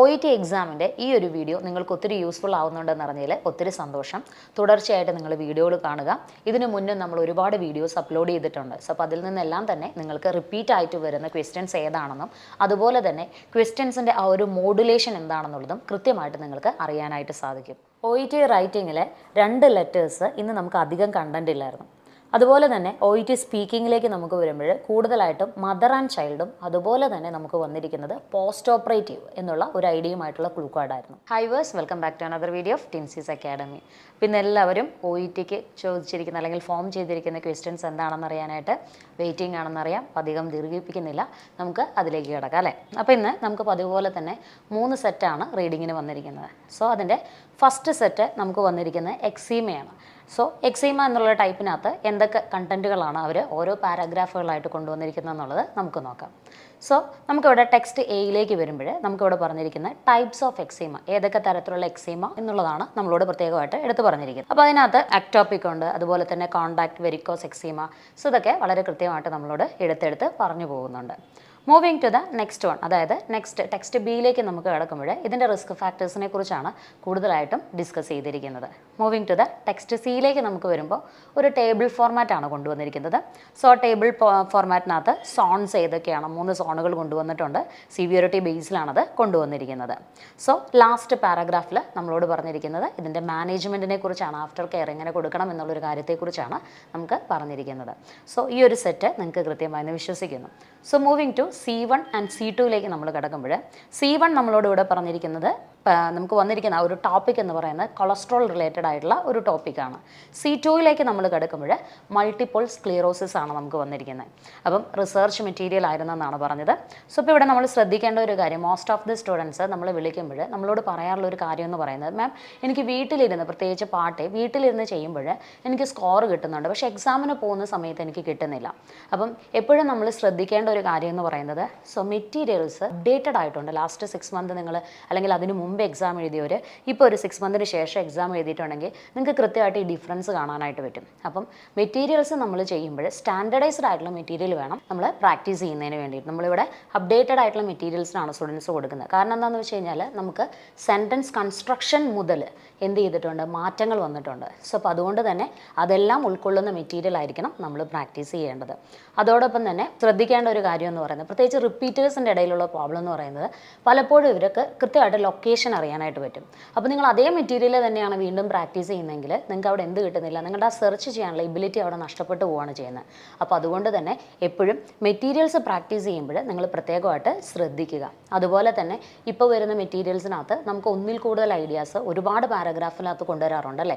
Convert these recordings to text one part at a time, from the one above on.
O E T എക്സാമിന്റെ ഈ ഒരു വീഡിയോ നിങ്ങൾക്ക് ഒത്തിരി യൂസ്ഫുൾ ആവുന്നുണ്ടെന്ന് അറിഞ്ഞതിൽ ഒത്തിരി സന്തോഷം. തുടർച്ചയായിട്ട് നിങ്ങൾ വീഡിയോകൾ കാണുക. ഇതിനു മുന്നേ നമ്മൾ ഒരുപാട് വീഡിയോസ് അപ്ലോഡ് ചെയ്തിട്ടുണ്ട്. സോ അപ്പോൾ അതിൽ നിന്നെല്ലാം തന്നെ നിങ്ങൾക്ക് റിപ്പീറ്റ് ആയിട്ട് വരുന്ന ക്വസ്റ്റ്യൻസ് ഏതാണെന്നും അതുപോലെ തന്നെ ക്വസ്റ്റ്യൻസിന്റെ ആ ഒരു മോഡുലേഷൻ എന്താണെന്നുള്ളതും കൃത്യമായിട്ട് നിങ്ങൾക്ക് അറിയാനായിട്ട് സാധിക്കും. ഒ ഇ ടി റൈറ്റിങ്ങിലെ രണ്ട് ലെറ്റേഴ്സ് ഇന്ന് നമുക്ക് അധികം കണ്ടന്റ് ഇല്ലായിരുന്നു. അതുപോലെ തന്നെ ഒ ഇ ടി സ്പീക്കിങ്ങിലേക്ക് നമുക്ക് വരുമ്പോൾ കൂടുതലായിട്ടും മദർ ആൻഡ് ചൈൽഡും അതുപോലെ തന്നെ നമുക്ക് വന്നിരിക്കുന്നത് പോസ്റ്റ് ഓപ്പറേറ്റീവ് എന്നുള്ള ഒരു ഐഡിയയുമായിട്ടുള്ള clue കാർഡായിരുന്നു hi viewers welcome back to another video of Tincy's academy പിന്നെ എല്ലാവരും ഒ ഇ ടിക്ക് ചോദിച്ചിരിക്കുന്ന അല്ലെങ്കിൽ ഫോം ചെയ്തിരിക്കുന്ന ക്വസ്റ്റ്യൻസ് എന്താണെന്ന് അറിയാനായിട്ട് വെയിറ്റിംഗ് ആണെന്നറിയാം. അധികം ദീർഘിപ്പിക്കുന്നില്ല. നമുക്ക് അതിലേക്ക് കിടക്കാം അല്ലേ? അപ്പോൾ ഇന്ന് നമുക്ക് പതിവ് പോലെ തന്നെ മൂന്ന് സെറ്റാണ് റീഡിങ്ങിന് വന്നിരിക്കുന്നത്. സോ അതിന്റെ ഫസ്റ്റ് സെറ്റ് നമുക്ക് വന്നിരിക്കുന്നത് എക്സീമയാണ് സോ എക്സീമ എന്നുള്ള ടൈപ്പിനകത്ത് എന്തൊക്കെ കണ്ടന്റുകളാണ് അവർ ഓരോ പാരാഗ്രാഫുകളായിട്ട് കൊണ്ടുവന്നിരിക്കുന്നത് എന്നുള്ളത് നമുക്ക് നോക്കാം. സോ നമുക്കിവിടെ ടെക്സ്റ്റ് എയിലേക്ക് വരുമ്പോൾ നമുക്കിവിടെ പറഞ്ഞിരിക്കുന്ന ടൈപ്സ് ഓഫ് എക്സീമ ഏതൊക്കെ തരത്തിലുള്ള എക്സീമ എന്നുള്ളതാണ് നമ്മളോട് പ്രത്യേകമായിട്ട് എടുത്തു പറഞ്ഞിരിക്കുന്നത്. അപ്പോൾ അതിനകത്ത് അക്ടോപ്പിക് ഉണ്ട് അതുപോലെ തന്നെ കോണ്ടാക്ട് വെരിക്കോസ് എക്സീമ സോ ഇതൊക്കെ വളരെ കൃത്യമായിട്ട് നമ്മളോട് എടുത്തെടുത്ത് പറഞ്ഞു പോകുന്നുണ്ട്. Moving to the next one അതായത് നെക്സ്റ്റ് ടെക്സ്റ്റ് ബിയിലേക്ക് നമുക്ക് കിടക്കുമ്പോൾ ഇതിന്റെ റിസ്ക് ഫാക്ടേഴ്സിനെ കുറിച്ചാണ് കൂടുതലായിട്ടും ഡിസ്കസ് ചെയ്തിരിക്കുന്നത്. മൂവിങ് ടു ദ ടെക്സ്റ്റ് സിയിലേക്ക് നമുക്ക് വരുമ്പോൾ ഒരു ടേബിൾ ഫോർമാറ്റാണ് കൊണ്ടുവന്നിരിക്കുന്നത്. സോ ടേബിൾ ഫോർമാറ്റിനകത്ത് സോൺസ് ഏതൊക്കെയാണ്? മൂന്ന് സോണുകൾ കൊണ്ടുവന്നിട്ടുണ്ട്. സിവിയറിറ്റി ബേസിലാണത് കൊണ്ടുവന്നിരിക്കുന്നത്. സോ ലാസ്റ്റ് പാരഗ്രാഫിൽ നമ്മളോട് പറഞ്ഞിരിക്കുന്നത് ഇതിന്റെ മാനേജ്മെന്റിനെ കുറിച്ചാണ് ആഫ്റ്റർ കെയർ എങ്ങനെ കൊടുക്കണം എന്നുള്ളൊരു കാര്യത്തെക്കുറിച്ചാണ് നമുക്ക് പറഞ്ഞിരിക്കുന്നത്. സോ ഈ ഒരു സെറ്റ് നിങ്ങൾക്ക് കൃത്യമായി വിശ്വസിക്കുന്നു. So moving to C one and C ടുവിലേക്ക് നമ്മൾ കിടക്കുമ്പോൾ സി വൺ നമ്മളോട് ഇവിടെ പറഞ്ഞിരിക്കുന്നത് നമുക്ക് വന്നിരിക്കുന്ന ഒരു ടോപ്പിക് എന്ന് പറയുന്നത് കൊളസ്ട്രോൾ റിലേറ്റഡ് ആയിട്ടുള്ള ഒരു ടോപ്പിക്കാണ് സി ടുവിലേക്ക് നമ്മൾ കിടക്കുമ്പോൾ മൾട്ടിപ്പിൾ സ്ക്ലീറോസിസ് ആണ് നമുക്ക് വന്നിരിക്കുന്നത്. അപ്പം റിസർച്ച് മെറ്റീരിയൽ ആയിരുന്നെന്നാണ് പറഞ്ഞത്. സോ ഇപ്പോൾ ഇവിടെ നമ്മൾ ശ്രദ്ധിക്കേണ്ട ഒരു കാര്യം മോസ്റ്റ് ഓഫ് ദി സ്റ്റുഡൻസ് നമ്മൾ വിളിക്കുമ്പോൾ നമ്മളോട് പറയാറുള്ള ഒരു കാര്യം എന്ന് പറയുന്നത് മാം എനിക്ക് വീട്ടിലിരുന്ന് പ്രത്യേകിച്ച് പാട്ട് വീട്ടിലിരുന്ന് ചെയ്യുമ്പോൾ എനിക്ക് സ്കോർ കിട്ടുന്നുണ്ട്. പക്ഷേ എക്സാമിന് പോകുന്ന സമയത്ത് എനിക്ക് കിട്ടുന്നില്ല. അപ്പം എപ്പോഴും നമ്മൾ ശ്രദ്ധിക്കേണ്ട ഒരു കാര്യം എന്ന് പറയുന്നത് സോ മെറ്റീരിയൽസ് അപ്ഡേറ്റഡ് ആയിട്ടുണ്ട്. ലാസ്റ്റ് സിക്സ് മന്ത് നിങ്ങൾ അല്ലെങ്കിൽ അതിന് മുമ്പ് എക്സാം എഴുതിയവർ ഇപ്പോൾ ഒരു സിക്സ് മന്തിന് ശേഷം എക്സാം എഴുതിയിട്ടുണ്ടെങ്കിൽ നിങ്ങൾക്ക് കൃത്യമായിട്ട് ഈ ഡിഫറൻസ് കാണാനായിട്ട് പറ്റും. അപ്പം മെറ്റീരിയൽസ് നമ്മൾ ചെയ്യുമ്പോൾ സ്റ്റാൻഡർഡൈസ്ഡ് ആയിട്ടുള്ള മെറ്റീരിയൽ വേണം നമ്മൾ പ്രാക്ടീസ് ചെയ്യുന്നതിന് വേണ്ടിയിട്ട്. നമ്മളിവിടെ അപ്ഡേറ്റഡ് ആയിട്ടുള്ള മെറ്റീരിയൽസിനാണ് സ്റ്റുഡൻസ് കൊടുക്കുന്നത്. കാരണം എന്താണെന്ന് വെച്ച് കഴിഞ്ഞാൽ നമുക്ക് സെന്റൻസ് കൺസ്ട്രക്ഷൻ മുതൽ എന്ത് ചെയ്തിട്ടുണ്ട്? മാറ്റങ്ങൾ വന്നിട്ടുണ്ട്. സോ അപ്പോൾ അതുകൊണ്ട് തന്നെ അതെല്ലാം ഉൾക്കൊള്ളുന്ന മെറ്റീരിയൽ ആയിരിക്കണം നമ്മൾ പ്രാക്ടീസ് ചെയ്യേണ്ടത്. അതോടൊപ്പം തന്നെ ശ്രദ്ധിക്കേണ്ട ഒരു കാര്യം എന്ന് പറയുന്നത് പ്രത്യേകിച്ച് റിപ്പീറ്റേഴ്സിന്റെ ഇടയിലുള്ള പ്രോബ്ലം എന്ന് പറയുന്നത് പലപ്പോഴും ഇവർക്ക് കൃത്യമായിട്ട് ലൊക്കേഷൻ അറിയാനായിട്ട് പറ്റും. അപ്പോൾ നിങ്ങൾ അതേ മെറ്റീരിയൽ തന്നെയാണ് വീണ്ടും പ്രാക്ടീസ് ചെയ്യുന്നതെങ്കിൽ നിങ്ങൾക്ക് അവിടെ എന്ത് കിട്ടുന്നില്ല. നിങ്ങളുടെ ആ സെർച്ച് ചെയ്യാനുള്ള എബിലിറ്റി അവിടെ നഷ്ടപ്പെട്ടു പോവുകയാണ് ചെയ്യുന്നത്. അപ്പോൾ അതുകൊണ്ട് തന്നെ എപ്പോഴും മെറ്റീരിയൽസ് പ്രാക്ടീസ് ചെയ്യുമ്പോൾ നിങ്ങൾ പ്രത്യേകമായിട്ട് ശ്രദ്ധിക്കുക. അതുപോലെ തന്നെ ഇപ്പോൾ വരുന്ന മെറ്റീരിയൽസിനകത്ത് നമുക്ക് ഒന്നിൽ കൂടുതൽ ഐഡിയാസ് ഒരുപാട് പാരഗ്രാഫിനകത്ത് കൊണ്ടുവരാറുണ്ട് അല്ലേ?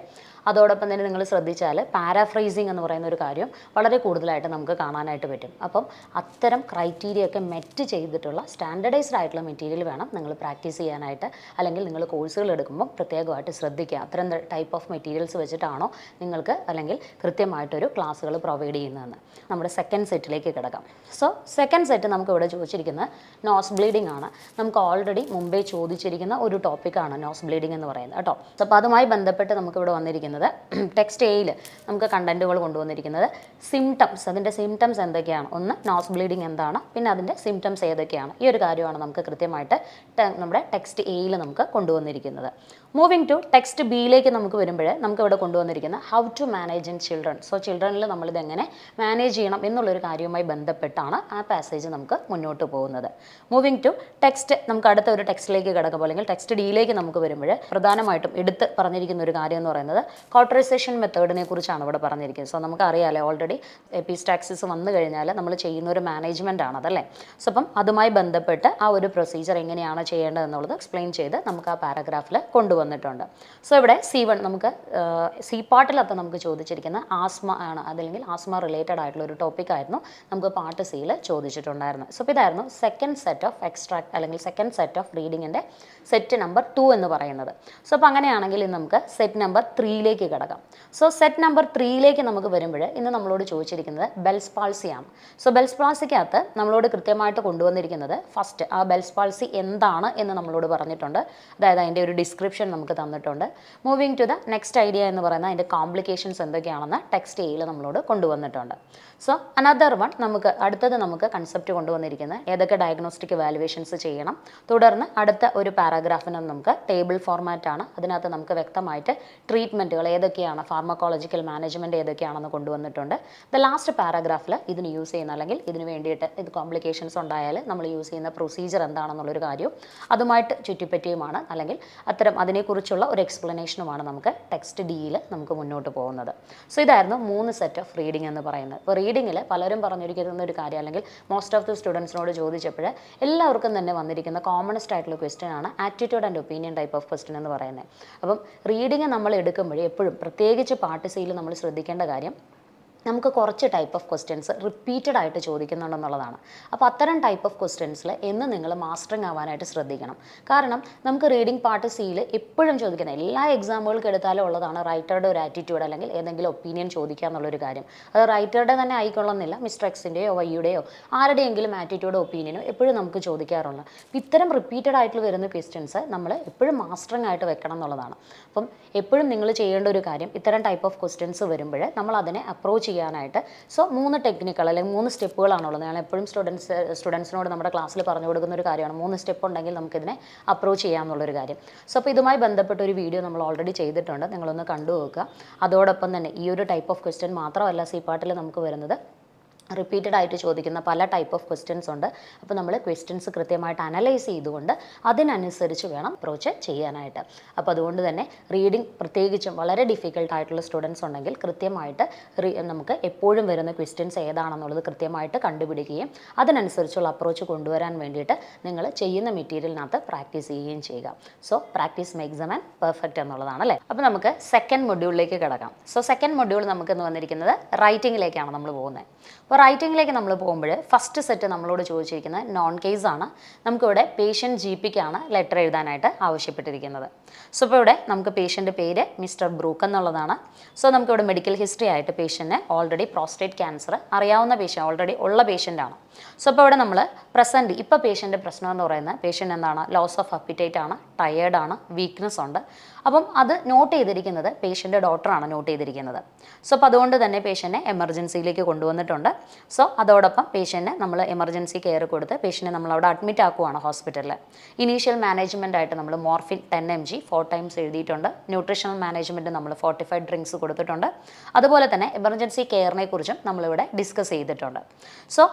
അതോടൊപ്പം തന്നെ നിങ്ങൾ ശ്രദ്ധിച്ചാൽ പാരാഫ്രൈസിങ് എന്ന് പറയുന്ന ഒരു കാര്യം വളരെ കൂടുതലായിട്ട് നമുക്ക് കാണാനായിട്ട് പറ്റും. അപ്പം അത്തരം ക്രൈറ്റീരിയ ഒക്കെ മെറ്റ് ചെയ്തിട്ടുള്ള സ്റ്റാൻഡർഡൈസ്ഡ് ആയിട്ടുള്ള മെറ്റീരിയൽ വേണം നിങ്ങൾ പ്രാക്ടീസ് ചെയ്യാനായിട്ട്. അല്ലെങ്കിൽ നിങ്ങൾ കോഴ്സുകൾ എടുക്കുമ്പോൾ പ്രത്യേകമായിട്ട് ശ്രദ്ധിക്കുക. അത്തരം ടൈപ്പ് ഓഫ് മെറ്റീരിയൽസ് വെച്ചിട്ടാണോ നിങ്ങൾക്ക് അല്ലെങ്കിൽ കൃത്യമായിട്ടൊരു ക്ലാസ്സുകൾ പ്രൊവൈഡ് ചെയ്യുന്നതെന്ന്. നമ്മുടെ സെക്കൻഡ് സെറ്റിലേക്ക് കിടക്കാം. സോ സെക്കൻഡ് സെറ്റ് നമുക്ക് ഇവിടെ ചോദിച്ചിരിക്കുന്നത് നോസ് ബ്ലീഡിംഗ് ആണ്. നമുക്ക് ഓൾറെഡി മുമ്പേ ചോദിച്ചിരിക്കുന്ന ഒരു ടോപ്പിക്കാണ് നോസ് ബ്ലീഡിംഗ് എന്ന് പറയുന്നത്. കേട്ടോ? അപ്പോൾ അതുമായി ബന്ധപ്പെട്ട് നമുക്ക് ഇവിടെ വന്നിരിക്കുന്നത് ടെക്സ്റ്റ് എയിൽ നമുക്ക് കണ്ടന്റുകൾ കൊണ്ടുവന്നിരിക്കുന്നത് സിംറ്റംസ് അതിന്റെ സിംറ്റംസ് എന്തൊക്കെയാണ്? ഒന്ന് നോസ് ബ്ലീഡിങ് എന്താണ്? പിന്നെ അതിന്റെ സിംറ്റംസ് ഏതൊക്കെയാണ്? ഈ ഒരു കാര്യമാണ് നമുക്ക് കൃത്യമായിട്ട് നമ്മുടെ ടെക്സ്റ്റ് എയിൽ നമുക്ക് കൊണ്ടുവന്നിരിക്കുന്നത്. മൂവിങ് ടു ടെക്സ്റ്റ് ബിയിലേക്ക് നമുക്ക് വരുമ്പോൾ നമുക്ക് ഇവിടെ കൊണ്ടുവന്നിരിക്കുന്ന how to manage in children so ചിൽഡ്രനിൽ നമ്മളിത് എങ്ങനെ മാനേജ് ചെയ്യണം എന്നുള്ളൊരു കാര്യവുമായി ബന്ധപ്പെട്ടാണ് ആ പാസേജ് നമുക്ക് മുന്നോട്ട് പോകുന്നത്. മൂവിങ് ടു ടെക്സ്റ്റ് നമുക്ക് അടുത്ത ഒരു ടെക്സ്റ്റിലേക്ക് കിടക്കുമ്പോൾ അല്ലെങ്കിൽ ടെക്സ്റ്റ് ഡിയിലേക്ക് നമുക്ക് വരുമ്പോൾ പ്രധാനമായിട്ടും എടുത്ത് പറഞ്ഞിരിക്കുന്ന ഒരു കാര്യം എന്ന് പറയുന്നത് കോട്ടറൈസേഷൻ മെത്തേഡിനെ കുറിച്ചാണ് ഇവിടെ പറഞ്ഞിരിക്കുന്നത്. സോ നമുക്ക് അറിയാലോ ഓൾറെഡി എപ്പിസ്റ്റാക്സിസ് വന്നു കഴിഞ്ഞാൽ നമ്മൾ ചെയ്യുന്ന ഒരു മാനേജ്മെന്റ് ആണ് അതല്ലേ? സോ അപ്പം അതുമായി ബന്ധപ്പെട്ട് ആ ഒരു പ്രൊസീജിയർ എങ്ങനെയാണ് ചെയ്യേണ്ടത് എന്നുള്ളത് എക്സ്പ്ലെയിൻ ചെയ്ത് നമുക്ക് ആ പാരഗ്രാഫിൽ കൊണ്ടുവന്നിട്ടുണ്ട്. സോ ഇവിടെ സി വൺ നമുക്ക് സി പാർട്ടിലൊക്കെ നമുക്ക് ചോദിച്ചിരിക്കുന്ന ആസ്മ ആണ് അതല്ലെങ്കിൽ ആസ്മ റിലേറ്റഡ് ആയിട്ടുള്ള ഒരു ടോപ്പിക് ആയിരുന്നു നമുക്ക് പാർട്ട് സിയിൽ ചോദിച്ചിട്ടുണ്ടായിരുന്നു സോ അപ്പോൾ ഇതായിരുന്നു സെക്കൻഡ് സെറ്റ് ഓഫ് എക്സ്ട്രാക്ട് അല്ലെങ്കിൽ സെക്കൻഡ് സെറ്റ് ഓഫ് റീഡിങ്ങിന്റെ സെറ്റ് നമ്പർ ടു എന്ന് പറയുന്നത്. സോ അപ്പോൾ അങ്ങനെയാണെങ്കിൽ നമുക്ക് സെറ്റ് നമ്പർ ത്രീയിലേക്ക് കിടക്കാം. സോ സെറ്റ് നമ്പർ ത്രീയിലേക്ക് നമുക്ക് വരുമ്പോൾ ഇന്ന് നമ്മളോട് ചോദിച്ചിരിക്കുന്നത് ബെൽസ് പാൾസിയാണ് സോ ബെൽസ് പാൾസിക്കകത്ത് നമ്മളോട് കൃത്യമായിട്ട് കൊണ്ടുവന്നിരിക്കുന്നത് ഫസ്റ്റ് ആ ബെൽസ് പാൾസി എന്താണ് എന്ന് നമ്മളോട് പറഞ്ഞിട്ടുണ്ട്. അതായത് അതിന്റെ ഒരു ഡിസ്ക്രിപ്ഷൻ നമുക്ക് തന്നിട്ടുണ്ട്. Moving to the next idea എന്ന് പറയുന്ന അതിന്റെ കോംപ്ലിക്കേഷൻസ് എന്തൊക്കെയാണെന്ന് ടെക്സ്റ്റ് എയിൽ നമ്മളോട് കൊണ്ടുവന്നിട്ടുണ്ട്. സോ അനദർ വൺ നമുക്ക് അടുത്തത് നമുക്ക് കൺസെപ്റ്റ് കൊണ്ടുവന്നിരിക്കുന്നത് ഏതൊക്കെ ഡയഗ്നോസ്റ്റിക് വാലുവേഷൻസ് ചെയ്യണം. തുടർന്ന് അടുത്ത ഒരു പാരാഗ്രാഫിന് നമുക്ക് ടേബിൾ ഫോർമാറ്റാണ് അതിനകത്ത് നമുക്ക് വ്യക്തമായിട്ട് ട്രീറ്റ്മെന്റുകൾ ഏതൊക്കെയാണ് ഫാർമക്കോളജിക്കൽ മാനേജ്മെന്റ് ഏതൊക്കെയാണെന്ന് കൊണ്ടുവന്നിട്ടുണ്ട്. ദ ലാസ്റ്റ് പാരാഗ്രാഫിൽ ഇതിന് യൂസ് ചെയ്യുന്ന അല്ലെങ്കിൽ ഇതിന് വേണ്ടിയിട്ട് ഇത് കോംപ്ലിക്കേഷൻസ് ഉണ്ടായാൽ നമ്മൾ യൂസ് ചെയ്യുന്ന പ്രൊസീജിയർ എന്താണെന്നുള്ളൊരു കാര്യവും അതുമായിട്ട് ചുറ്റിപ്പറ്റിയുമാണ്. അല്ലെങ്കിൽ അത്തരം അതിനെക്കുറിച്ചുള്ള ഒരു എക്സ്പ്ലനേഷനുമാണ് നമുക്ക് ടെക്സ്റ്റ് ഡിയിൽ നമുക്ക് മുന്നോട്ട് പോകുന്നത്. സോ ഇതായിരുന്നു മൂന്ന് സെറ്റ് ഓഫ് റീഡിംഗ് എന്ന് പറയുന്നത്. ഇപ്പോൾ റീഡിങ്ങിൽ പലരും പറഞ്ഞിരിക്കുന്ന ഒരു കാര്യം അല്ലെങ്കിൽ മോസ്റ്റ് ഓഫ് ദി സ്റ്റുഡൻസിനോട് ചോദിച്ചപ്പോൾ എല്ലാവർക്കും തന്നെ വന്നിരിക്കുന്ന കോമണസ്റ്റ് ആയിട്ടുള്ള ക്വസ്റ്റ്യൻ ആണ് attitude and opinion type of question എന്ന് പറയുന്നത്. അപ്പം റീഡിങ് നമ്മൾ എടുക്കുമ്പോഴേ എപ്പോഴും പ്രത്യേകിച്ച് പാർട്ട് സിയിൽ നമ്മൾ ശ്രദ്ധിക്കേണ്ട കാര്യം നമുക്ക് കുറച്ച് ടൈപ്പ് ഓഫ് ക്വസ്റ്റ്യൻസ് റിപ്പീറ്റഡ് ആയിട്ട് ചോദിക്കുന്നുണ്ടെന്നുള്ളതാണ്. അപ്പോൾ അത്തരം ടൈപ്പ് ഓഫ് ക്വസ്റ്റ്യൻസിൽ എന്ന് നിങ്ങൾ മാസ്റ്ററിങ് ആവാനായിട്ട് ശ്രദ്ധിക്കണം. കാരണം നമുക്ക് റീഡിംഗ് പാർട്ട് സിയിൽ എപ്പോഴും ചോദിക്കുന്ന എല്ലാ എക്സാമുകൾക്ക് എടുത്താലും ഉള്ളതാണ് റൈറ്ററുടെ ഒരു ആറ്റിറ്റ്യൂഡ് അല്ലെങ്കിൽ ഏതെങ്കിലും ഒപ്പീനിയൻ ചോദിക്കുക എന്നുള്ളൊരു കാര്യം. അത് റൈറ്ററുടെ തന്നെ ആയിക്കൊള്ളുന്നില്ല മിസ്റ്റർ എക്സിന്റെയോ വൈയുടെയോ ആരുടെയെങ്കിലും ആറ്റിറ്റ്യൂഡോ ഒപ്പീനിയനോ എപ്പോഴും നമുക്ക് ചോദിക്കാറുണ്ട്. അപ്പം ഇത്തരം റിപ്പീറ്റഡ് ആയിട്ട് വരുന്ന ക്വസ്റ്റ്യൻസ് നമ്മൾ എപ്പോഴും മാസ്റ്ററിങ് ആയിട്ട് വെക്കണം എന്നുള്ളതാണ്. അപ്പം എപ്പോഴും നിങ്ങൾ ചെയ്യേണ്ട ഒരു കാര്യം ഇത്തരം ടൈപ്പ് ഓഫ് ക്വസ്റ്റ്യൻസ് വരുമ്പോൾ നമ്മൾ അതിനെ അപ്രോച്ച് ചെയ്യാനായിട്ട്. സോ മൂന്ന് ടെക്നിക്കുകൾ അല്ലെങ്കിൽ മൂന്ന് സ്റ്റെപ്പുകളാണുള്ളത്. ഞാൻ എപ്പോഴും സ്റ്റുഡൻസ് സ്റ്റുഡൻസിനോട് നമ്മുടെ ക്ലാസ്സിൽ പറഞ്ഞു കൊടുക്കുന്ന ഒരു കാര്യമാണ്. മൂന്ന് സ്റ്റെപ്പ് ഉണ്ടെങ്കിൽ നമുക്കിതിനെ അപ്രോച്ച് ചെയ്യാമെന്നുള്ളൊരു കാര്യം. സോ അപ്പോൾ ഇതുമായി ബന്ധപ്പെട്ട ഒരു വീഡിയോ നമ്മൾ ഓൾറെഡി ചെയ്തിട്ടുണ്ട്. നിങ്ങളൊന്ന് കണ്ടു നോക്കുക. അതോടൊപ്പം തന്നെ ഈ ഒരു ടൈപ്പ് ഓഫ് ക്വസ്റ്റ്യൻ മാത്രമല്ല സി പാട്ടിൽ നമുക്ക് വരുന്നത്. റിപ്പീറ്റഡ് ആയിട്ട് ചോദിക്കുന്ന പല ടൈപ്പ് ഓഫ് ക്വസ്റ്റ്യൻസ് ഉണ്ട്. അപ്പോൾ നമ്മൾ ക്വസ്റ്റ്യൻസ് കൃത്യമായിട്ട് അനലൈസ് ചെയ്തുകൊണ്ട് അതിനനുസരിച്ച് വേണം അപ്രോച്ച് ചെയ്യാനായിട്ട്. അപ്പോൾ അതുകൊണ്ട് തന്നെ റീഡിംഗ് പ്രത്യേകിച്ചും വളരെ ഡിഫിക്കൽട്ട് ആയിട്ടുള്ള സ്റ്റുഡൻസ് ഉണ്ടെങ്കിൽ കൃത്യമായിട്ട് നമുക്ക് എപ്പോഴും വരുന്ന ക്വസ്റ്റ്യൻസ് ഏതാണെന്നുള്ളത് കൃത്യമായിട്ട് കണ്ടുപിടിക്കുകയും അതിനനുസരിച്ചുള്ള അപ്രോച്ച് കൊണ്ടുവരാൻ വേണ്ടിയിട്ട് നിങ്ങൾ ചെയ്യുന്ന മെറ്റീരിയലിനകത്ത് പ്രാക്ടീസ് ചെയ്യുകയും ചെയ്യുക. So practice makes a man perfect എന്നുള്ളതാണ് അല്ലേ? അപ്പോൾ നമുക്ക് സെക്കൻഡ് മൊഡ്യൂളിലേക്ക് കിടക്കാം. സോ സെക്കൻഡ് മൊഡ്യൂൾ നമുക്ക് ഇന്ന് വന്നിരിക്കുന്നത് റൈറ്റിംഗിലേക്കാണ് നമ്മൾ പോകുന്നത്. അപ്പോൾ റൈറ്റിങ്ങിലേക്ക് നമ്മൾ പോകുമ്പോൾ ഫസ്റ്റ് സെറ്റ് നമ്മളോട് ചോദിച്ചിരിക്കുന്നത് നോൺ കേസ് ആണ്. നമുക്കിവിടെ പേഷ്യന്റ് ജി പിക്കാണ് ലെറ്റർ എഴുതാനായിട്ട് ആവശ്യപ്പെട്ടിരിക്കുന്നത്. സോ ഇപ്പോൾ ഇവിടെ നമുക്ക് പേഷ്യന്റെ പേര് മിസ്റ്റർ ബ്രൂക്ക് എന്നുള്ളതാണ്. സോ നമുക്കിവിടെ മെഡിക്കൽ ഹിസ്റ്ററി ആയിട്ട് പേഷ്യന്റിന് ഓൾറെഡി പ്രോസ്റ്റേറ്റ് ക്യാൻസർ അറിയാവുന്ന പേഷ്യൻ ഓൾറെഡി ഉള്ള പേഷ്യന്റാണ് സോ അപ്പോൾ ഇവിടെ നമ്മൾ പ്രസന്റ് ഇപ്പോൾ പേഷ്യന്റെ പ്രശ്നം എന്ന് പറയുന്നത് പേഷ്യന്റ് എന്താണ്? ലോസ് ഓഫ് അപ്പിറ്റൈറ്റ് ആണ് ടയേർഡാണ് വീക്ക്നെസ് ഉണ്ട്. അപ്പം അത് നോട്ട് ചെയ്തിരിക്കുന്നത് പേഷ്യന്റെ ഡോക്ടറാണ് നോട്ട് ചെയ്തിരിക്കുന്നത്. സോ അപ്പോൾ അതുകൊണ്ട് തന്നെ പേഷ്യനെ എമർജൻസിയിലേക്ക് കൊണ്ടുവന്നിട്ടുണ്ട്. സോ അതോടൊപ്പം പേഷ്യനെ നമ്മൾ എമർജൻസി കെയർ കൊടുത്ത് പേഷ്യനെ നമ്മൾ അവിടെ അഡ്മിറ്റ് ആക്കുവാണ് ഹോസ്പിറ്റലിൽ ഇനീഷ്യൽ മാനേജ്മെന്റ് ആയിട്ട് നമ്മൾ morphine ten M G four times എഴുതിയിട്ടുണ്ട്. ന്യൂട്രീഷണൽ മാനേജ്മെന്റ് നമ്മൾ ഫോർട്ടിഫൈഡ് ഡ്രിങ്ക്സ് കൊടുത്തിട്ടുണ്ട്. അതുപോലെ തന്നെ എമർജൻസി കെയറിനെ കുറിച്ചും നമ്മളിവിടെ ഡിസ്കസ് ചെയ്തിട്ടുണ്ട്. സോ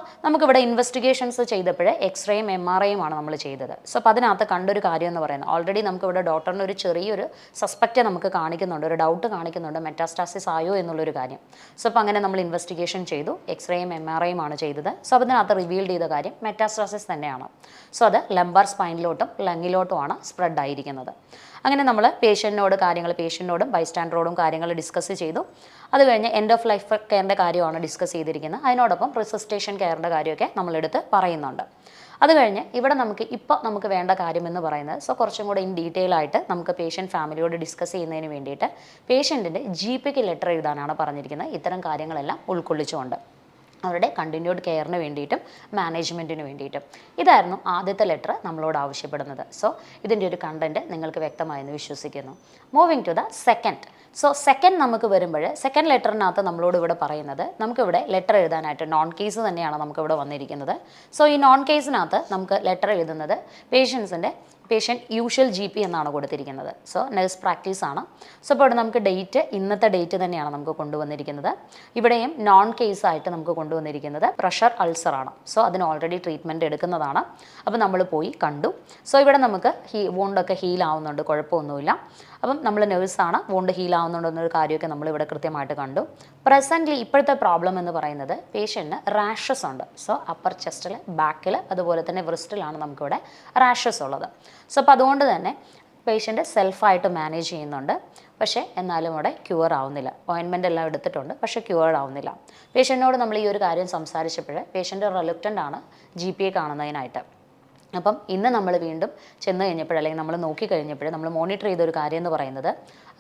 നമുക്കിവിടെ ഇൻവെസ്റ്റിഗേഷൻസ് ചെയ്തപ്പോൾ എക്സ്റേയും എം ആർ ഐയും ആണ് നമ്മൾ ചെയ്തത്. സോ അപ്പോൾ അതിനകത്ത് കണ്ടൊരു കാര്യം എന്ന് പറയുന്നത്. ഓൾറെഡി നമുക്കിവിടെ ഡോക്ടറിന് ഒരു ചെറിയൊരു സസ്പെക്റ്റ് നമുക്ക് കാണിക്കുന്നുണ്ട്. ഒരു ഡൗട്ട് കാണിക്കുന്നുണ്ട്. മെറ്റാസ്റ്റാസിസ് ആയോ എന്നുള്ളൊരു കാര്യം. സോ അപ്പോൾ അങ്ങനെ നമ്മൾ ഇൻവെസ്റ്റിഗേഷൻ ചെയ്തു. എക്സ്റേയും എം ആർ ഐയും ആണ് ചെയ്തത്. സോ അതിനകത്ത് റിവീൽ ചെയ്ത കാര്യം മെറ്റാസ്റ്റാസിസ് തന്നെയാണ്. സോ അത് ലംബാർ സ്പൈനിലോട്ടും ലങ്ങിലോട്ടുമാണ് സ്പ്രെഡ് ആയിരിക്കുന്നത്. അങ്ങനെ നമ്മൾ പേഷ്യന്റിനോട് കാര്യങ്ങൾ പേഷ്യന്റിനോടും ബൈസ്റ്റാൻഡറോടും കാര്യങ്ങൾ ഡിസ്കസ് ചെയ്തു. അത് കഴിഞ്ഞ് എൻഡ് ഓഫ് ലൈഫ് കെയറിന്റെ കാര്യമാണ് ഡിസ്കസ് ചെയ്തിരിക്കുന്നത്. അതിനോടൊപ്പം റിസസ്റ്റേഷൻ കെയറിന്റെ കാര്യമൊക്കെ നമ്മളെടുത്ത് പറയുന്നുണ്ട്. അത് കഴിഞ്ഞ് ഇവിടെ നമുക്ക് ഇപ്പോൾ നമുക്ക് വേണ്ട കാര്യം എന്ന് പറയുന്നത് സോ കുറച്ചും കൂടെ ഇൻ ഡീറ്റെയിൽ ആയിട്ട് നമുക്ക് പേഷ്യന്റ് ഫാമിലിയോട് ഡിസ്കസ് ചെയ്യുന്നതിന് വേണ്ടിയിട്ട് പേഷ്യന്റിന്റെ ജി പിക്ക് ലെറ്റർ എഴുതാനാണ് പറഞ്ഞിരിക്കുന്നത്. ഇത്തരം കാര്യങ്ങളെല്ലാം ഉൾക്കൊള്ളിച്ചുകൊണ്ട്. അവരുടെ കണ്ടിന്യൂഡ് കെയറിന് വേണ്ടിയിട്ടും മാനേജ്മെന്റിന് വേണ്ടിയിട്ടും. ഇതായിരുന്നു ആദ്യത്തെ ലെറ്റർ നമ്മളോട് ആവശ്യപ്പെടുന്നത്. സോ ഇതിന്റെ ഒരു കണ്ടന്റ് നിങ്ങൾക്ക് വ്യക്തമായെന്ന് വിശ്വസിക്കുന്നു. Moving to the second so second നമുക്ക് വരുമ്പോൾ സെക്കൻഡ് ലെറ്ററിനകത്ത് നമ്മളോട് ഇവിടെ പറയുന്നത് നമുക്കിവിടെ ലെറ്റർ എഴുതാനായിട്ട് നോൺ കേസ് തന്നെയാണ് നമുക്കിവിടെ വന്നിരിക്കുന്നത്. സോ ഈ നോൺ കേസിനകത്ത് നമുക്ക് ലെറ്റർ എഴുതുന്നത് പേഷ്യൻസിന്റെ പേഷ്യന്റ് യൂഷ്വൽ ജി പി എന്നാണ് കൊടുത്തിരിക്കുന്നത്. സോ നഴ്സ് പ്രാക്ടീസ് ആണ്. സോ അപ്പോൾ ഇവിടെ നമുക്ക് ഡേറ്റ് ഇന്നത്തെ ഡേറ്റ് തന്നെയാണ് നമുക്ക് കൊണ്ടുവന്നിരിക്കുന്നത്. ഇവിടെയും നോൺ കേസ് ആയിട്ട് നമുക്ക് കൊണ്ടുവന്നിരിക്കുന്നത് പ്രഷർ അൾസർ ആണ്. സോ അതിന് ഓൾറെഡി ട്രീറ്റ്മെന്റ് എടുക്കുന്നതാണ്. അപ്പോൾ നമ്മൾ പോയി കണ്ടു. സോ ഇവിടെ നമുക്ക് ഹീ വോണ്ടൊക്കെ ഹീൽ ആവുന്നുണ്ട്. കുഴപ്പമൊന്നുമില്ല. അപ്പം നമ്മൾ നേഴ്സാണ് വോണ്ട് ഹീൽ ആവുന്നുണ്ടെന്നൊരു കാര്യമൊക്കെ നമ്മളിവിടെ കൃത്യമായിട്ട് കണ്ടു. പ്രസന്റ്ലി ഇപ്പോഴത്തെ പ്രോബ്ലം എന്ന് പറയുന്നത് പേഷ്യന്റിന് റാഷസ് ഉണ്ട്. സോ അപ്പർ ചെസ്റ്റിൽ ബാക്കിൽ അതുപോലെ തന്നെ വ്രിസ്റ്റിലാണ് നമുക്കിവിടെ റാഷസ് ഉള്ളത്. സോ അപ്പോൾ അതുകൊണ്ട് തന്നെ പേഷ്യന്റ് സെൽഫായിട്ട് മാനേജ് ചെയ്യുന്നുണ്ട്. പക്ഷേ എന്നാലും അവിടെ ക്യൂർ ആവുന്നില്ല. ഓയിൻമെന്റ് എല്ലാം എടുത്തിട്ടുണ്ട് പക്ഷേ ക്യൂർ ആവുന്നില്ല. പേഷ്യന്റിനോട് നമ്മൾ ഈ ഒരു കാര്യം സംസാരിച്ചപ്പോൾ പേഷ്യന്റ് റെലുക്റ്റന്റ് ആണ് ജി പി എ കാണുന്നതിനായിട്ട്. അപ്പം ഇന്ന് നമ്മൾ വീണ്ടും ചെന്ന് കഴിഞ്ഞപ്പോൾ അല്ലെങ്കിൽ നമ്മൾ നോക്കി കഴിഞ്ഞപ്പോൾ നമ്മൾ മോണിറ്റർ ചെയ്ത ഒരു കാര്യം എന്ന് പറയുന്നത്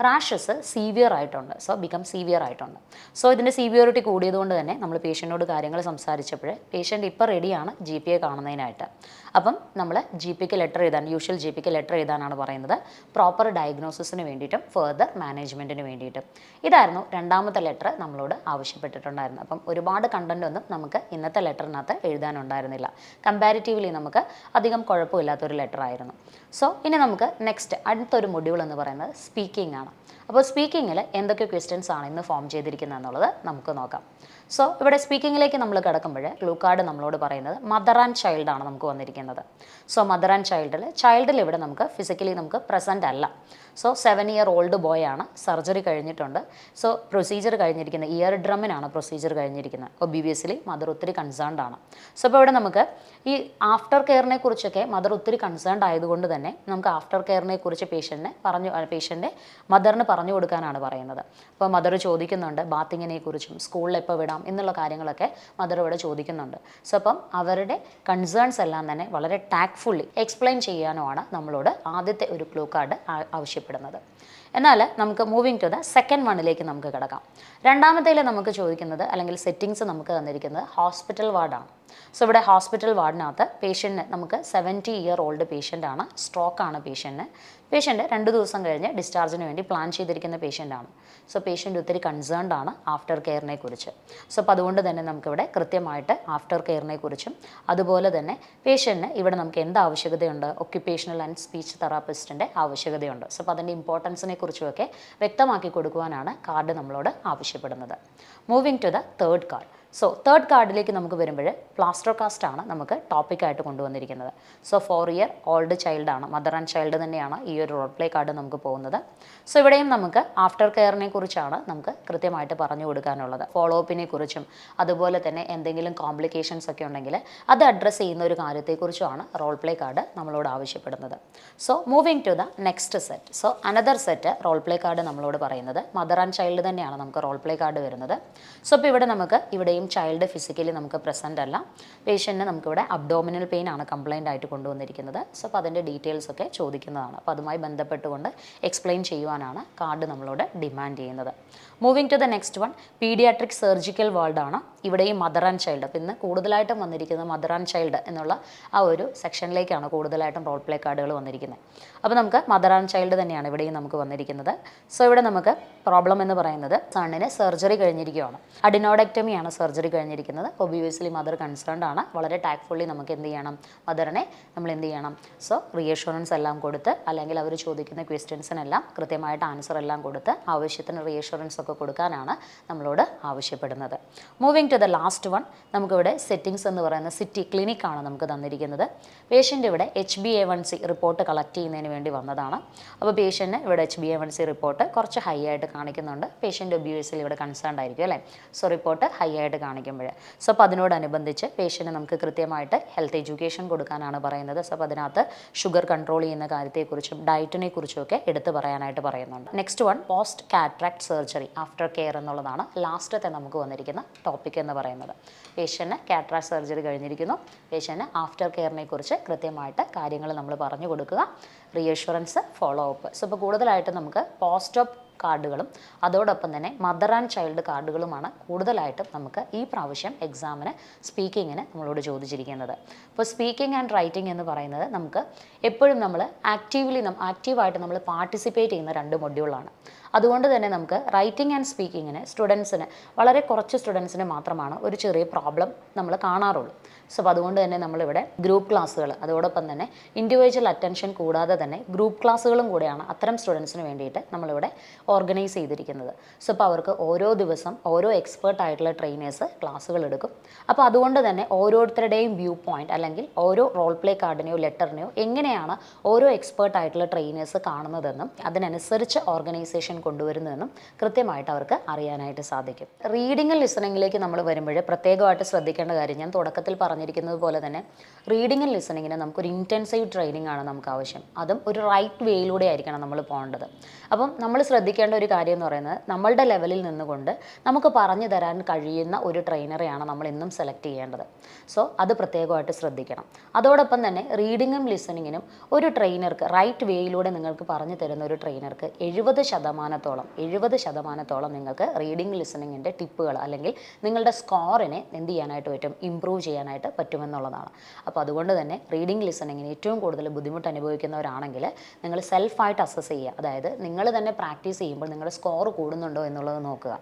റാഷസ് സീവിയർ ആയിട്ടുണ്ട്. സോ ബിക്കം സീവിയർ ആയിട്ടുണ്ട്. സോ ഇതിന്റെ സീവിയറിറ്റി കൂടിയതുകൊണ്ട് തന്നെ നമ്മൾ പേഷ്യന്റോട് കാര്യങ്ങൾ സംസാരിച്ചപ്പോൾ പേഷ്യന്റ് ഇപ്പോൾ റെഡിയാണ് ജി പി എ കാണുന്നതിനായിട്ട്. അപ്പം നമ്മൾ ജി പിക്ക് ലെറ്റർ എഴുതാൻ യൂഷ്വൽ ജി പിക്ക് ലെറ്റർ എഴുതാനാണ് പറയുന്നത്. പ്രോപ്പർ ഡയഗ്നോസിസിന് വേണ്ടിയിട്ടും ഫെർദർ മാനേജ്മെന്റിന് വേണ്ടിയിട്ടും. ഇതായിരുന്നു രണ്ടാമത്തെ ലെറ്റർ നമ്മളോട് ആവശ്യപ്പെട്ടിട്ടുണ്ടായിരുന്നു അപ്പം ഒരുപാട് കണ്ടന്റ് ഒന്നും നമുക്ക് ഇന്നത്തെ ലെറ്ററിനകത്ത് എഴുതാനുണ്ടായിരുന്നില്ല. കമ്പാരിറ്റീവ്ലി നമുക്ക് അധികം കുഴപ്പമില്ലാത്തൊരു ലെറ്റർ ആയിരുന്നു. സോ ഇനി നമുക്ക് നെക്സ്റ്റ് അടുത്തൊരു മൊഡ്യൂൾ എന്ന് പറയുന്നത് സ്പീക്കിംഗ് ആണ്. അപ്പോൾ സ്പീക്കിങ്ങിൽ എന്തൊക്കെ ക്വസ്റ്റ്യൻസ് ആണ് ഇന്ന് ഫോം ചെയ്തിരിക്കുന്നത് എന്നുള്ളത് നമുക്ക് നോക്കാം. സോ ഇവിടെ സ്പീക്കിങ്ങിലേക്ക് നമ്മൾ കിടക്കുമ്പോൾ ക്ലൂ കാർഡ് നമ്മളോട് പറയുന്നത് മദർ ആൻഡ് ചൈൽഡ് ആണ് നമുക്ക് വന്നിരിക്കുന്നത്. സോ മദർ ആൻഡ് ചൈൽഡിൽ ചൈൽഡിൽ ഇവിടെ നമുക്ക് ഫിസിക്കലി നമുക്ക് പ്രസന്റ് അല്ല. So seven year old boy ആണ് സർജറി കഴിഞ്ഞിട്ടുണ്ട്. സോ പ്രൊസീജിയർ കഴിഞ്ഞിരിക്കുന്നത് ഇയർ ഡ്രമ്മിനാണ് പ്രൊസീജിയർ കഴിഞ്ഞിരിക്കുന്നത്. ഒബിവിയസ്ലി മദർ ഒത്തിരി കൺസേൺഡ് ആണ്. സോ അപ്പോൾ ഇവിടെ നമുക്ക് ഈ ആഫ്റ്റർ കെയറിനെ കുറിച്ചൊക്കെ മദർ ഒത്തിരി കൺസേൺഡ് ആയതുകൊണ്ട് തന്നെ നമുക്ക് ആഫ്റ്റർ കെയറിനെ കുറിച്ച് പേഷ്യന്റിനെ പറഞ്ഞു പേഷ്യന്റെ മദറിന് പറഞ്ഞു കൊടുക്കാനാണ് പറയുന്നത്. അപ്പോൾ മദർ ചോദിക്കുന്നുണ്ട് ബാത്തിങ്ങിനെ കുറിച്ചും സ്കൂളിൽ എപ്പോൾ വിടാം എന്നുള്ള കാര്യങ്ങളൊക്കെ മദർ ഇവിടെ ചോദിക്കുന്നുണ്ട്. സോ അപ്പം അവരുടെ കൺസേൺസ് എല്ലാം തന്നെ വളരെ ടാക്ട്ഫുള്ളി എക്സ്പ്ലെയിൻ ചെയ്യാനുമാണ് നമ്മളോട് ആദ്യത്തെ ഒരു ക്ലൂ കാർഡ് ആവശ്യപ്പെടുന്നത്. എന്നാൽ നമുക്ക് മൂവിങ് ടു ദ സെക്കൻഡ് വണ്ണിലേക്ക് നമുക്ക് കിടക്കാം. രണ്ടാമത്തേൽ നമുക്ക് ചോദിക്കുന്നത് അല്ലെങ്കിൽ സെറ്റിങ്സ് നമുക്ക് തന്നിരിക്കുന്നത് ഹോസ്പിറ്റൽ വാർഡാണ് സോ ഇവിടെ ഹോസ്പിറ്റൽ വാർഡിനകത്ത് പേഷ്യന്റിന് നമുക്ക് സെവന്റി ഇയർ ഓൾഡ് പേഷ്യന്റാണ് സ്ട്രോക്കാണ് പേഷ്യന്റിന് പേഷ്യന്റ് രണ്ട് ദിവസം കഴിഞ്ഞ് ഡിസ്ചാർജിന് വേണ്ടി പ്ലാൻ ചെയ്തിരിക്കുന്ന പേഷ്യന്റാണ് സോ പേഷ്യന്റ് ഒത്തിരി കൺസേൺഡ് ആണ് ആഫ്റ്റർ കെയറിനെ കുറിച്ച്. സോ അപ്പോൾ അതുകൊണ്ട് തന്നെ നമുക്കിവിടെ കൃത്യമായിട്ട് ആഫ്റ്റർ കെയറിനെ കുറിച്ചും അതുപോലെ തന്നെ പേഷ്യന്റിന് ഇവിടെ നമുക്ക് എന്ത് ആവശ്യകതയുണ്ട്? ഒക്യുപ്പേഷണൽ ആൻഡ് സ്പീച്ച് തെറാപ്പിസ്റ്റിന്റെ ആവശ്യകതയുണ്ട്. സോ അപ്പോൾ അതിന്റെ ഇമ്പോർട്ടൻസിനെ കുറിച്ചുമൊക്കെ വ്യക്തമാക്കി കൊടുക്കുവാനാണ് കാർഡ് നമ്മളോട് ആവശ്യപ്പെടുന്നത്. Moving to the third card so third കാർഡിലേക്ക് നമുക്ക് വരുമ്പോൾ പ്ലാസ്റ്റർ കാസ്റ്റ് ആണ് നമുക്ക് ടോപ്പിക്കായിട്ട് കൊണ്ടുവന്നിരിക്കുന്നത്. So four year old child ആണ് മദർ ആൻഡ് ചൈൽഡ് തന്നെയാണ് ഈ ഒരു റോൾ പ്ലേ കാർഡ് നമുക്ക് പോകുന്നത്. സോ ഇവിടെയും നമുക്ക് ആഫ്റ്റർ കെയറിനെ കുറിച്ചാണ് നമുക്ക് കൃത്യമായിട്ട് പറഞ്ഞു കൊടുക്കാനുള്ളത്. ഫോളോ അപ്പിനെ കുറിച്ചും അതുപോലെ തന്നെ എന്തെങ്കിലും കോംപ്ലിക്കേഷൻസ് ഒക്കെ ഉണ്ടെങ്കിൽ അത് അഡ്രസ്സ് ചെയ്യുന്ന ഒരു കാര്യത്തെക്കുറിച്ചുമാണ് റോൾ പ്ലേ കാർഡ് നമ്മളോട് ആവശ്യപ്പെടുന്നത്. So moving to the next set so another set role play card നമ്മളോട് പറയുന്നത്. മദർ ആൻഡ് ചൈൽഡ് തന്നെയാണ് നമുക്ക് റോൾ പ്ലേ കാർഡ് വരുന്നത്. സോ ഇപ്പോൾ ഇവിടെ നമുക്ക് ഇവിടെയും ചൈൽഡ് ഫിസിക്കലി നമുക്ക് പ്രസന്റ് അല്ല. പേഷ്യന്റിന് നമുക്കിവിടെ അബ്ഡോമിനൽ പെയിൻ ആണ് കംപ്ലയിന്റ് ആയിട്ട് കൊണ്ടുവന്നിരിക്കുന്നത്. സോ അപ്പോൾ അതിന്റെ ഡീറ്റെയിൽസ് ഒക്കെ ചോദിക്കുന്നതാണ്. അപ്പോൾ അതുമായി ബന്ധപ്പെട്ടുകൊണ്ട് എക്സ്പ്ലെയിൻ ചെയ്യുവാനാണ് കാർഡ് നമ്മളോട് ഡിമാൻഡ് ചെയ്യുന്നത്. Moving to the next one paediatric surgical world ആണ് ഇവിടെ ഈ മദർ ആൻഡ് ചൈൽഡ് അപ്പോൾ ഇന്ന് കൂടുതലായിട്ടും വന്നിരിക്കുന്നത് മദർ ആൻഡ് ചൈൽഡ് എന്നുള്ള ആ ഒരു സെക്ഷനിലേക്കാണ് കൂടുതലായിട്ടും റോൾ പ്ലേ കാർഡുകൾ വന്നിരിക്കുന്നത്. അപ്പോൾ നമുക്ക് മദർ ആൻഡ് ചൈൽഡ് തന്നെയാണ് ഇവിടെയും നമുക്ക് വന്നിരിക്കുന്നത്. സോ ഇവിടെ നമുക്ക് പ്രോബ്ലം എന്ന് പറയുന്നത് സണ്ണിന് സർജറി കഴിഞ്ഞിരിക്കുകയാണ്. അഡിനോഡക്ടമിയാണ് സർജറി കഴിഞ്ഞിരിക്കുന്നത്. ഒബിയസ്ലി മദർ കൺസേൺഡ് ആണ്. വളരെ ടാക്ട്ഫുള്ളി നമുക്ക് എന്ത് ചെയ്യണം? മദറിനെ നമ്മൾ എന്ത് ചെയ്യണം? സോ റിയഷുറൻസ് എല്ലാം കൊടുത്ത് അല്ലെങ്കിൽ അവർ ചോദിക്കുന്ന ക്വസ്റ്റ്യൻസിനെല്ലാം കൃത്യമായിട്ട് ആൻസർ എല്ലാം കൊടുത്ത് ആവശ്യത്തിന് റിയഷുറൻസ് ഒക്കെ കൊടുക്കാനാണ് നമ്മളോട് ആവശ്യപ്പെടുന്നത്. Moving to the last one നമുക്കിവിടെ സെറ്റിങ്സ് എന്ന് പറയുന്ന സിറ്റി ക്ലിനിക്കാണ് നമുക്ക് തന്നിരിക്കുന്നത്. പേഷ്യന്റ് ഇവിടെ H B A one C report collect ചെയ്യുന്നതിന് വേണ്ടി വന്നതാണ്. അപ്പോൾ പേഷ്യന്റിന് ഇവിടെ H B A one C report കുറച്ച് ഹൈ ആയിട്ട് കാണിക്കുന്നുണ്ട്. പേഷ്യന്റ് ഒബ്യൂസിൽ ഇവിടെ കൺസേൺ ആയിരിക്കും അല്ലേ? സോ റിപ്പോർട്ട് ഹൈ ആയിട്ട് കാണിക്കുമ്പോൾ സോ അപ്പോൾ അതിനോടനുബന്ധിച്ച് പേഷ്യന്റ് നമുക്ക് കൃത്യമായിട്ട് ഹെൽത്ത് എഡ്യൂക്കേഷൻ കൊടുക്കാനാണ് പറയുന്നത്. സോ അപ്പോൾ അതിനകത്ത് ഷുഗർ കൺട്രോൾ ചെയ്യുന്ന കാര്യത്തെക്കുറിച്ചും ഡയറ്റിനെ കുറിച്ചും ഒക്കെ എടുത്തു പറയാനായിട്ട് പറയുന്നുണ്ട്. Next one post cataract surgery after care എന്നുള്ളതാണ് ലാസ്റ്റത്തെ നമുക്ക് വന്നിരിക്കുന്ന ടോപ്പിക് എന്ന് പറയുന്നത്. പേഷ്യന്റിന് കാട്രാക്ട് സർജറി കഴിഞ്ഞിരിക്കുന്നു. പേഷ്യന്റിന് ആഫ്റ്റർ കെയറിനെ കുറിച്ച് കൃത്യമായിട്ട് കാര്യങ്ങൾ നമ്മൾ പറഞ്ഞു കൊടുക്കുക. റീഅഷുറൻസ് ഫോളോ അപ്പ് സോ ഇപ്പോൾ കൂടുതലായിട്ട് നമുക്ക് പോസ്റ്റ് ഓപ്പ് കാർഡുകളും അതോടൊപ്പം തന്നെ മദർ ആൻഡ് ചൈൽഡ് കാർഡുകളുമാണ് കൂടുതലായിട്ടും നമുക്ക് ഈ പ്രാവശ്യം എക്സാമിന് സ്പീക്കിങ്ങിന് നമ്മളോട് ചോദിച്ചിരിക്കുന്നത്. അപ്പോൾ സ്പീക്കിംഗ് ആൻഡ് റൈറ്റിംഗ് എന്ന് പറയുന്നത് നമുക്ക് എപ്പോഴും നമ്മൾ ആക്റ്റീവ്ലി ആക്റ്റീവായിട്ട് നമ്മൾ പാർട്ടിസിപ്പേറ്റ് ചെയ്യുന്ന രണ്ട് മൊഡ്യൂളാണ് അതുകൊണ്ട് തന്നെ നമുക്ക് റൈറ്റിംഗ് ആൻഡ് സ്പീക്കിങ്ങിന് സ്റ്റുഡൻസിന് വളരെ കുറച്ച് സ്റ്റുഡൻസിന് മാത്രമാണ് ഒരു ചെറിയ പ്രോബ്ലം നമ്മൾ കാണാറുള്ളൂ. സോ അപ്പോൾ അതുകൊണ്ട് തന്നെ നമ്മളിവിടെ ഗ്രൂപ്പ് ക്ലാസ്സുകൾ അതോടൊപ്പം തന്നെ ഇൻഡിവിജ്വൽ അറ്റൻഷൻ കൂടാതെ തന്നെ ഗ്രൂപ്പ് ക്ലാസ്സുകളും കൂടെയാണ് അത്തരം സ്റ്റുഡൻസിന് വേണ്ടിയിട്ട് നമ്മളിവിടെ ഓർഗനൈസ് ചെയ്തിരിക്കുന്നത്. സോ അപ്പോൾ അവർക്ക് ഓരോ ദിവസം ഓരോ എക്സ്പേർട്ട് ആയിട്ടുള്ള ട്രെയിനേഴ്സ് ക്ലാസ്സുകൾ എടുക്കും. അപ്പോൾ അതുകൊണ്ട് തന്നെ ഓരോരുത്തരുടെയും വ്യൂ പോയിന്റ് അല്ലെങ്കിൽ ഓരോ റോൾ പ്ലേ കാർഡിനെയോ ലെറ്ററിനെയോ എങ്ങനെയാണ് ഓരോ എക്സ്പേർട്ട് ആയിട്ടുള്ള ട്രെയിനേഴ്സ് കാണുന്നതെന്നും അതിനനുസരിച്ച് ഓർഗനൈസേഷൻ കൊണ്ടുവരുന്നതെന്നും കൃത്യമായിട്ട് അവർക്ക് അറിയാനായിട്ട് സാധിക്കും. റീഡിങ്ങും ലിസണിങ്ങിലേക്ക് നമ്മൾ വരുമ്പോൾ പ്രത്യേകമായിട്ട് ശ്രദ്ധിക്കേണ്ട കാര്യം ഞാൻ തുടക്കത്തിൽ പറഞ്ഞിരിക്കുന്നത് പോലെ തന്നെ റീഡിങ്ങും ലിസണിങ്ങിന് നമുക്കൊരു ഇന്റൻസീവ് ട്രെയിനിങ് ആണ് നമുക്ക് ആവശ്യം. അതും ഒരു റൈറ്റ് വേയിലൂടെ ആയിരിക്കണം നമ്മൾ പോകേണ്ടത്. അപ്പം നമ്മൾ ശ്രദ്ധിക്കേണ്ട ഒരു കാര്യം എന്ന് പറയുന്നത് നമ്മളുടെ ലെവലിൽ നിന്നുകൊണ്ട് നമുക്ക് പറഞ്ഞു തരാൻ കഴിയുന്ന ഒരു ട്രെയിനറെയാണ് നമ്മൾ എന്നും സെലക്ട് ചെയ്യേണ്ടത്. സോ അത് പ്രത്യേകമായിട്ട് ശ്രദ്ധിക്കണം. അതോടൊപ്പം തന്നെ റീഡിങ്ങും ലിസണിങ്ങിനും ഒരു ട്രെയിനർക്ക് റൈറ്റ് വേയിലൂടെ നിങ്ങൾക്ക് പറഞ്ഞു തരുന്ന ഒരു ട്രെയിനർക്ക് എഴുപത് ശതമാനത്തോളം എഴുപത് ശതമാനത്തോളം നിങ്ങൾക്ക് റീഡിംഗ് ലിസണിങ്ങിന്റെ ടിപ്പുകൾ അല്ലെങ്കിൽ നിങ്ങളുടെ സ്കോറിനെ എന്ത് ചെയ്യാനായിട്ട് പറ്റും ഇമ്പ്രൂവ് ചെയ്യാനായിട്ട് പറ്റുമെന്നുള്ളതാണ്. അപ്പോൾ അതുകൊണ്ട് തന്നെ റീഡിംഗ് ലിസണിങ്ങിന് ഏറ്റവും കൂടുതൽ ബുദ്ധിമുട്ട് അനുഭവിക്കുന്നവരാണെങ്കിൽ നിങ്ങൾ സെൽഫായിട്ട് അസസ് ചെയ്യുക. അതായത് നിങ്ങൾ തന്നെ പ്രാക്ടീസ് ചെയ്യുമ്പോൾ നിങ്ങളുടെ സ്കോർ കൂടുന്നുണ്ടോ എന്നുള്ളത് നോക്കുക.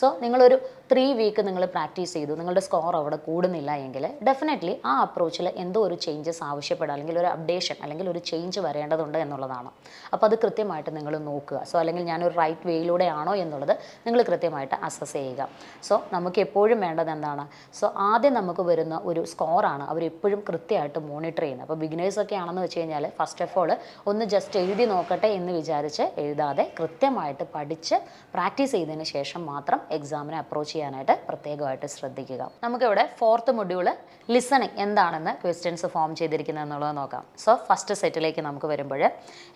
സോ നിങ്ങളൊരു ത്രീ വീക്ക് നിങ്ങൾ പ്രാക്ടീസ് ചെയ്തു നിങ്ങളുടെ സ്കോർ അവിടെ കൂടുന്നില്ല എങ്കിൽ ഡെഫിനറ്റ്ലി ആ അപ്രോച്ചിൽ എന്തോ ഒരു ചേഞ്ചസ് ആവശ്യപ്പെടുക അല്ലെങ്കിൽ ഒരു അപ്ഡേഷൻ അല്ലെങ്കിൽ ഒരു ചേഞ്ച് വരേണ്ടതുണ്ട് എന്നുള്ളതാണ്. അപ്പോൾ അത് കൃത്യമായിട്ട് നിങ്ങൾ നോക്കുക. സോ അല്ലെങ്കിൽ ഞാനൊരു റൈറ്റ് വേയിലൂടെയാണോ എന്നുള്ളത് നിങ്ങൾ കൃത്യമായിട്ട് അസസ് ചെയ്യുക. സോ നമുക്ക് എപ്പോഴും വേണ്ടത് എന്താണ്? സോ ആദ്യം നമുക്ക് വരുന്ന ഒരു സ്കോറാണ് അവരെപ്പോഴും കൃത്യമായിട്ട് മോണിറ്റർ ചെയ്യുന്നത്. അപ്പോൾ ബിഗിനേഴ്സ് ഒക്കെ ആണെന്ന് വെച്ച് കഴിഞ്ഞാൽ ഫസ്റ്റ് ഓഫ് ഓൾ ഒന്ന് ജസ്റ്റ് എഴുതി നോക്കട്ടെ എന്ന് വിചാരിച്ച് എഴുതാതെ കൃത്യമായിട്ട് പഠിച്ച് പ്രാക്ടീസ് ചെയ്തതിന് ശേഷം മാത്രം എക്സാമിനെ അപ്രോച്ച് ചെയ്യാനായിട്ട് പ്രത്യേകമായിട്ട് ശ്രദ്ധിക്കുക. നമുക്കിവിടെ ഫോർത്ത് മൊഡ്യൂൾ ലിസണിങ് എന്താണെന്ന് ക്വസ്റ്റ്യൻസ് ഫോം ചെയ്തിരിക്കുന്നത് എന്നുള്ളത് നോക്കാം. സോ ഫസ്റ്റ് സെറ്റിലേക്ക് നമുക്ക് വരുമ്പോൾ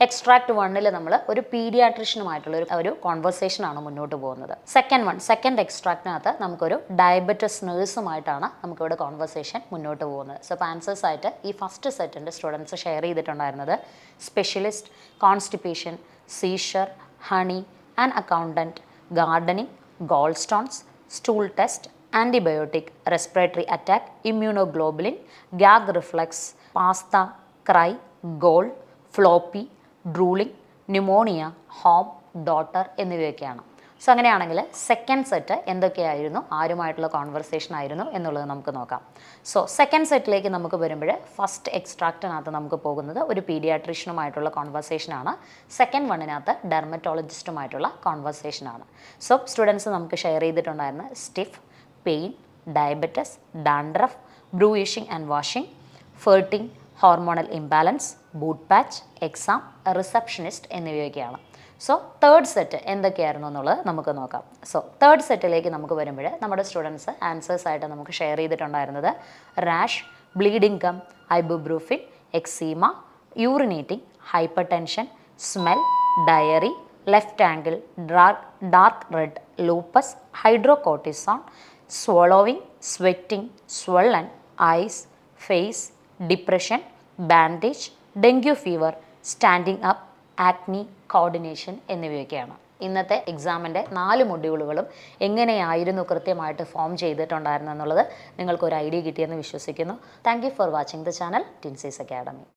എക്സ്ട്രാക്ട് വണ്ണിൽ നമ്മൾ ഒരു പീഡിയാട്രിഷനുമായിട്ടുള്ള ഒരു ഒരു കോൺവെർസേഷൻ ആണ് മുന്നോട്ട് പോകുന്നത്. സെക്കൻഡ് വൺ സെക്കൻഡ് എക്സ്ട്രാക്റ്റിനകത്ത് നമുക്കൊരു ഡയബറ്റസ് നേഴ്സുമായിട്ടാണ് നമുക്കിവിടെ കോൺവെർസേഷൻ മുന്നോട്ട് പോകുന്നത്. സോ ആൻസേഴ്സ് ആയിട്ട് ഈ ഫസ്റ്റ് സെറ്റിന്റെ സ്റ്റുഡൻസ് ഷെയർ ചെയ്തിട്ടുണ്ടായിരുന്നത് specialist constipation seizure honey and accountant gardening gall stones stool test antibiotic respiratory attack immunoglobulin gag reflex pasta cry gall floppy drooling pneumonia home daughter എന്നിവയൊക്കെയാണ്. So അങ്ങനെയാണെങ്കിൽ second set എന്തൊക്കെയായിരുന്നു? ആരുമായിട്ടുള്ള conversation ആയിരുന്നു എന്നുള്ളത് നമുക്ക് നോക്കാം. So second സെറ്റിലേക്ക് നമുക്ക് വരുമ്പോൾ ഫസ്റ്റ് എക്സ്ട്രാക്റ്റിനകത്ത് നമുക്ക് പോകുന്നത് ഒരു പീഡിയാട്രീഷ്യനുമായിട്ടുള്ള കോൺവെർസേഷനാണ് സെക്കൻഡ് വണ്ണിനകത്ത് ഡെർമറ്റോളജിസ്റ്റുമായിട്ടുള്ള കോൺവെർസേഷനാണ് സോ സ്റ്റുഡൻസ് നമുക്ക് share ചെയ്തിട്ടുണ്ടായിരുന്ന stiff pain diabetes dandruff bruising and washing farting hormonal imbalance boot patch exam receptionist എന്നിവയൊക്കെയാണ്. സോ തേർഡ് സെറ്റ് എന്തൊക്കെയായിരുന്നു എന്നുള്ളത് നമുക്ക് നോക്കാം. സോ തേർഡ് സെറ്റിലേക്ക് നമുക്ക് വരുമ്പോൾ നമ്മുടെ സ്റ്റുഡൻസ് ആൻസേഴ്സ് ആയിട്ട് നമുക്ക് ഷെയർ ചെയ്തിട്ടുണ്ടായിരുന്നത് rash bleeding gum ibuprofen eczema urinating hyper tension smell dairy left ankle dark dark red lupus hydrocortisone swallowing sweating swollen eyes face depression bandage dengue fever standing up acne coordination എന്നിവയൊക്കെയാണ്. ഇന്നത്തെ എക്സാമിന്റെ നാല് മൊഡ്യൂളുകളും എങ്ങനെയായിരുന്നു കൃത്യമായിട്ട് form ചെയ്തിട്ടുണ്ടായിരുന്നു എന്നുള്ളത് നിങ്ങൾക്കൊരു idea കിട്ടിയെന്ന് വിശ്വസിക്കുന്നു. Thank you for watching the channel Tincy's academy.